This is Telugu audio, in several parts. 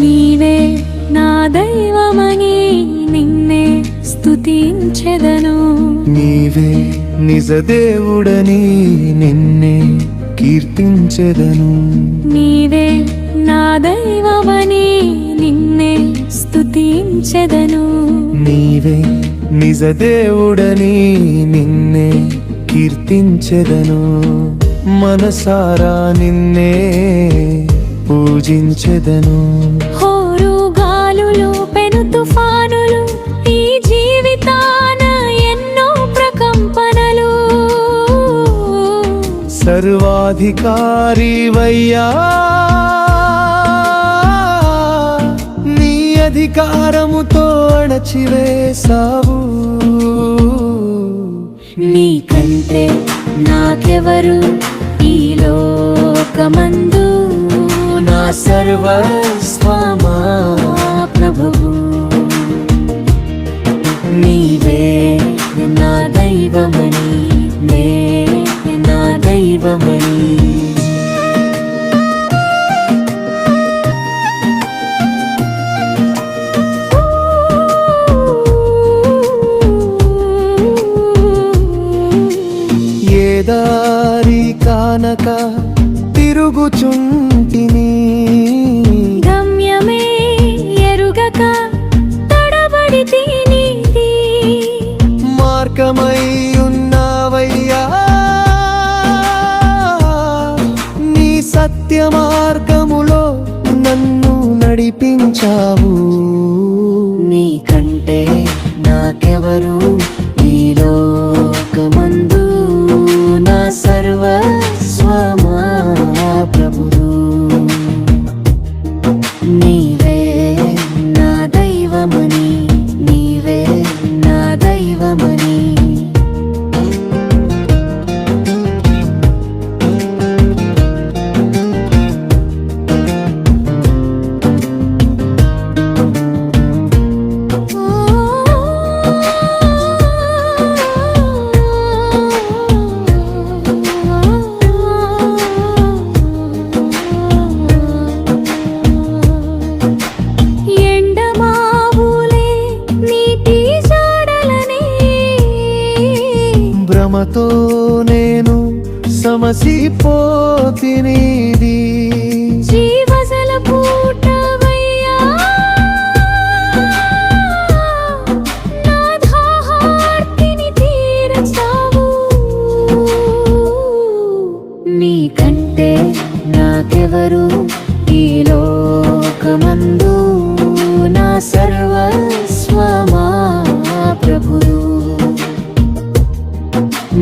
నీవే నా దైవమని నిన్నే స్తుతించెదను. నీవే నిజ దేవుడని నిన్నే కీర్తించెదను. నీవే నా దైవమని నిన్నే స్తుతించెదను. నీవే నిజ దేవుడని నిన్నే కీర్తించెదను. మనసారా నిన్నే పూజించెదను. హోరు గాలులు పెను తుఫానులు ఈ జీవితాన ఎన్నో ప్రకంపనలు. సర్వాధికారి వయ్యా అధికారముతో అణచివేశావు. నీకంటే నాకెవరు ఈ లోకమందు? నా సర్వస్వమా ప్రభువు. నీవే నా దైవమణి నే నా దైవమణి. కానక తిరుగుచుంటిని. భ్రమతో నేను సమసిపోతినిది. జీవజల పూటవయ్యా నా దాహార్తిని తీర్చావు నీకంటే నాకెవరు ఈ లోకమందు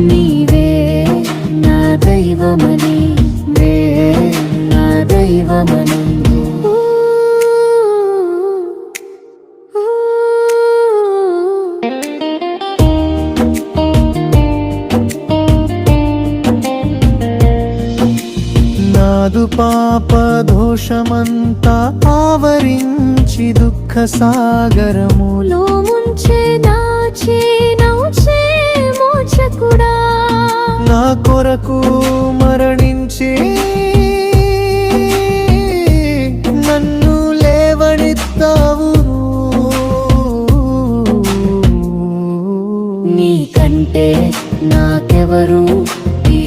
నీవే నా దైవమని నా దైవమని. నాదు పాప దోషమంతా ఆవరించి దుఃఖ సాగరము కొరకు మరణించి నన్ను లేవనిస్తావు నీకంటే నాకెవరు ఈ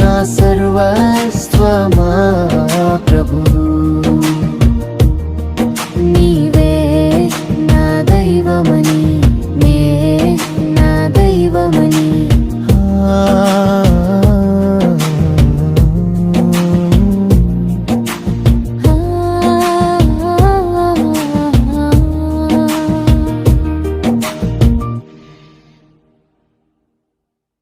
నా సర్వస్వమా ప్రభు.